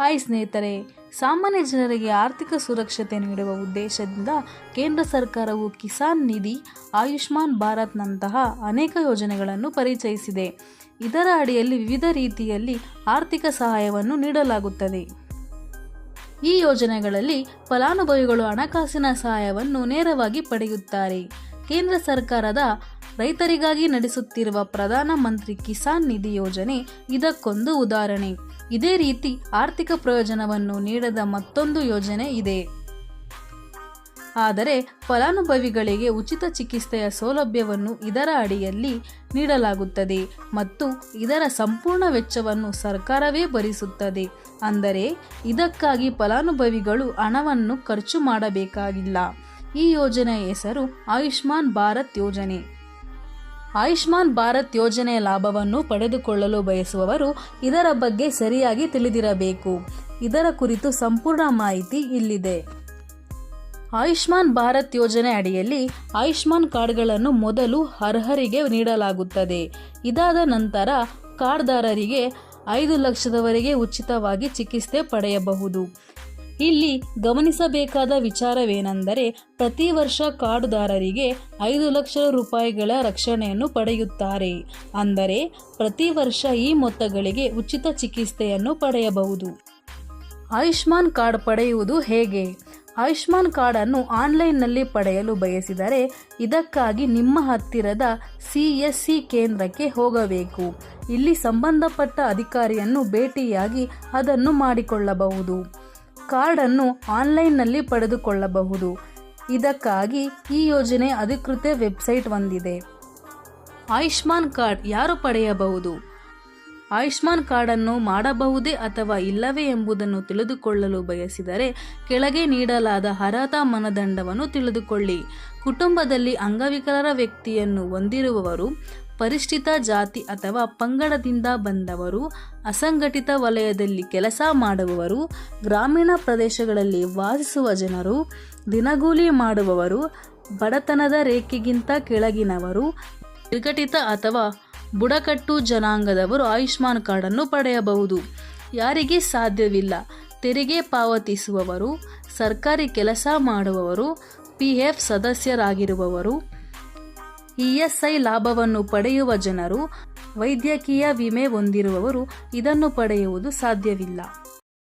Hi ಸ್ನೇಹಿತರೆ, ಸಾಮಾನ್ಯ ಜನರಿಗೆ ಆರ್ಥಿಕ ಸುರಕ್ಷತೆ ನೀಡುವ ಉದ್ದೇಶದಿಂದ ಕೇಂದ್ರ ಸರ್ಕಾರವು ಕಿಸಾನ್ ನಿಧಿ, ಆಯುಷ್ಮಾನ್ ಭಾರತ್ನಂತಹ ಅನೇಕ ಯೋಜನೆಗಳನ್ನು ಪರಿಚಯಿಸಿದೆ. ಇದರ ಅಡಿಯಲ್ಲಿ ವಿವಿಧ ರೀತಿಯಲ್ಲಿ ಆರ್ಥಿಕ ಸಹಾಯವನ್ನು ನೀಡಲಾಗುತ್ತದೆ. ಈ ಯೋಜನೆಗಳಲ್ಲಿ ಫಲಾನುಭವಿಗಳು ಹಣಕಾಸಿನ ಸಹಾಯವನ್ನು ನೇರವಾಗಿ ಪಡೆಯುತ್ತಾರೆ. ಕೇಂದ್ರ ಸರ್ಕಾರದ ರೈತರಿಗಾಗಿ ನಡೆಸುತ್ತಿರುವ ಪ್ರಧಾನ ಮಂತ್ರಿ ಕಿಸಾನ್ ನಿಧಿ ಯೋಜನೆ ಇದಕ್ಕೊಂದು ಉದಾಹರಣೆ. ಇದೇ ರೀತಿ ಆರ್ಥಿಕ ಪ್ರಯೋಜನವನ್ನು ನೀಡದ ಮತ್ತೊಂದು ಯೋಜನೆ ಇದೆ. ಆದರೆ ಫಲಾನುಭವಿಗಳಿಗೆ ಉಚಿತ ಚಿಕಿತ್ಸೆಯ ಸೌಲಭ್ಯವನ್ನು ಇದರ ಅಡಿಯಲ್ಲಿ ನೀಡಲಾಗುತ್ತದೆ ಮತ್ತು ಇದರ ಸಂಪೂರ್ಣ ವೆಚ್ಚವನ್ನು ಸರ್ಕಾರವೇ ಭರಿಸುತ್ತದೆ. ಅಂದರೆ ಇದಕ್ಕಾಗಿ ಫಲಾನುಭವಿಗಳು ಹಣವನ್ನು ಖರ್ಚು ಮಾಡಬೇಕಾಗಿಲ್ಲ. ಈ ಯೋಜನೆಯ ಹೆಸರು ಆಯುಷ್ಮಾನ್ ಭಾರತ್ ಯೋಜನೆ. ಆಯುಷ್ಮಾನ್ ಭಾರತ್ ಯೋಜನೆಯ ಲಾಭವನ್ನು ಪಡೆದುಕೊಳ್ಳಲು ಬಯಸುವವರು ಇದರ ಬಗ್ಗೆ ಸರಿಯಾಗಿ ತಿಳಿದಿರಬೇಕು. ಇದರ ಕುರಿತು ಸಂಪೂರ್ಣ ಮಾಹಿತಿ ಇಲ್ಲಿದೆ. ಆಯುಷ್ಮಾನ್ ಭಾರತ್ ಯೋಜನೆ ಅಡಿಯಲ್ಲಿ ಆಯುಷ್ಮಾನ್ ಕಾರ್ಡ್ಗಳನ್ನು ಮೊದಲು ಅರ್ಹರಿಗೆ ನೀಡಲಾಗುತ್ತದೆ. ಇದಾದ ನಂತರ ಕಾರ್ಡ್ದಾರರಿಗೆ ಐದು ಲಕ್ಷದವರೆಗೆ ಉಚಿತವಾಗಿ ಚಿಕಿತ್ಸೆ ಪಡೆಯಬಹುದು. ಇಲ್ಲಿ ಗಮನಿಸಬೇಕಾದ ವಿಚಾರವೇನೆಂದರೆ ಪ್ರತಿ ವರ್ಷ ಕಾರ್ಡುದಾರರಿಗೆ ಐದು ಲಕ್ಷ ರೂಪಾಯಿಗಳ ರಕ್ಷಣೆಯನ್ನು ಪಡೆಯುತ್ತಾರೆ. ಅಂದರೆ ಪ್ರತಿ ವರ್ಷ ಈ ಮೊತ್ತಗಳಿಗೆ ಉಚಿತ ಚಿಕಿತ್ಸೆಯನ್ನು ಪಡೆಯಬಹುದು. ಆಯುಷ್ಮಾನ್ ಕಾರ್ಡ್ ಪಡೆಯುವುದು ಹೇಗೆ? ಆಯುಷ್ಮಾನ್ ಕಾರ್ಡನ್ನು ಆನ್ಲೈನ್ನಲ್ಲಿ ಪಡೆಯಲು ಬಯಸಿದರೆ ಇದಕ್ಕಾಗಿ ನಿಮ್ಮ ಹತ್ತಿರದ ಸಿ ಎಸ್ ಸಿ ಕೇಂದ್ರಕ್ಕೆ ಹೋಗಬೇಕು. ಇಲ್ಲಿ ಸಂಬಂಧಪಟ್ಟ ಅಧಿಕಾರಿಯನ್ನು ಭೇಟಿಯಾಗಿ ಅದನ್ನು ಮಾಡಿಕೊಳ್ಳಬಹುದು. ಕಾರ್ಡನ್ನು ಆನ್ಲೈನ್ನಲ್ಲಿ ಪಡೆದುಕೊಳ್ಳಬಹುದು. ಇದಕ್ಕಾಗಿ ಈ ಯೋಜನೆ ಅಧಿಕೃತ ವೆಬ್ಸೈಟ್ ಹೊಂದಿದೆ ಆಯುಷ್ಮಾನ್ ಕಾರ್ಡ್ ಯಾರು ಪಡೆಯಬಹುದು? ಆಯುಷ್ಮಾನ್ ಕಾರ್ಡನ್ನು ಮಾಡಬಹುದೇ ಅಥವಾ ಇಲ್ಲವೇ ಎಂಬುದನ್ನು ತಿಳಿದುಕೊಳ್ಳಲು ಬಯಸಿದರೆ ಕೆಳಗೆ ನೀಡಲಾದ ಅರ್ಹತಾ ಮಾನದಂಡವನ್ನು ತಿಳಿದುಕೊಳ್ಳಿ. ಕುಟುಂಬದಲ್ಲಿ ಅಂಗವಿಕಲರ ವ್ಯಕ್ತಿಯನ್ನು ಹೊಂದಿರುವವರು ಪರಿಷ್ಠಿತ ಜಾತಿ ಅಥವಾ ಪಂಗಡದಿಂದ ಬಂದವರು, ಅಸಂಘಟಿತ ವಲಯದಲ್ಲಿ ಕೆಲಸ ಮಾಡುವವರು, ಗ್ರಾಮೀಣ ಪ್ರದೇಶಗಳಲ್ಲಿ ವಾಸಿಸುವ ಜನರು, ದಿನಗೂಲಿ ಮಾಡುವವರು, ಬಡತನದ ರೇಖೆಗಿಂತ ಕೆಳಗಿನವರು ವಿಘಟಿತ ಅಥವಾ ಬುಡಕಟ್ಟು ಜನಾಂಗದವರು ಆಯುಷ್ಮಾನ್ ಕಾರ್ಡನ್ನು ಪಡೆಯಬಹುದು. ಯಾರಿಗೆ ಸಾಧ್ಯವಿಲ್ಲ, ತೆರಿಗೆ ಪಾವತಿಸುವವರು, ಸರ್ಕಾರಿ ಕೆಲಸ ಮಾಡುವವರು ಪಿ ಎಫ್ ಸದಸ್ಯರಾಗಿರುವವರು ಇಎಸ್ಐ ಲಾಭವನ್ನು ಪಡೆಯುವ ಜನರು ವೈದ್ಯಕೀಯ ವಿಮೆ ಹೊಂದಿರುವವರು ಇದನ್ನು ಪಡೆಯುವುದು ಸಾಧ್ಯವಿಲ್ಲ.